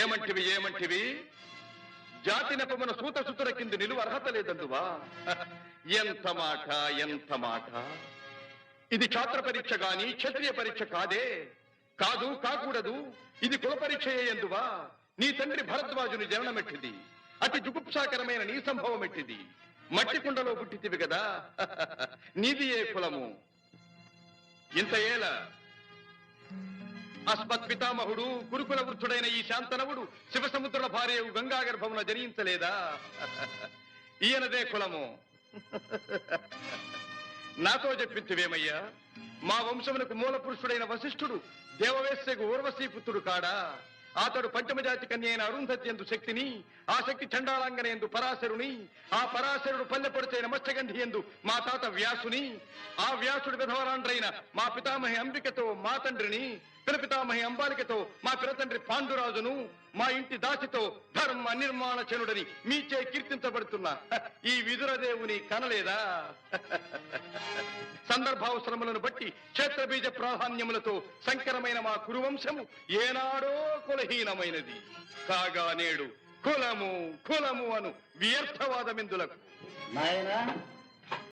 ఏమంటివి ఏమంటివి? జాతి నెపమున సూత సుతుల కింది నిలువ అర్హత లేదందువా? ఎంత మాట ఎంత మాట? ఇది ఛాత్ర పరీక్ష గాని క్షత్రియ పరీక్ష కాదే. కాదు కాకూడదు. ఇది కుల పరీక్ష ఎందువా? నీ తండ్రి భరద్వాజుని జననమెట్టిది. అతి జుగుప్సాకరమైన నీ సంభవం ఎట్టిది మట్టి కుండలో పుట్టితివి కదా నీది ఏ కులము? ఇంత ఏల అస్మత్ పితామహుడు గురుకుల వృద్ధుడైన ఈ శాంతనవుడు శివసముద్రుల భార్య గంగా గర్భమున జనించలేదా? ఈయనదే కులము. నాతో చెప్పించువేమయ్యా మా వంశమునకు మూల పురుషుడైన వశిష్ఠుడు దేవవేశ్యకు ఊర్వశీ పుత్రుడు కాడా? అతడు పంచమజాతి కన్య అయిన అరుంధతి ఎందు శక్తిని ఆ శక్తి చండాలాంగన ఎందు పరాశరుని ఆ పరాశరుడు పల్లెపడిచైన మత్స్యగంధి ఎందు మా తాత వ్యాసుని ఆ వ్యాసుడు విధవరాండ్రైన మా పితామహి అంబికతో మా తండ్రిని పిలపితామహి అంబాలికతో మా పిలతండ్రి పాండురాజును మా ఇంటి దాసితో ధర్మ నిర్మాణ చనుడని మీచే కీర్తించబడుతున్న ఈ విదురదేవుని కనలేదా? సందర్భావసరములను బట్టి క్షేత్రబీజ ప్రాధాన్యములతో సంకరమైన మా కురువంశము ఏనాడో కులహీనమైనది. కాగా నేడు కులము కులము అను వ్యర్థవాదమిందులకు? నాయనా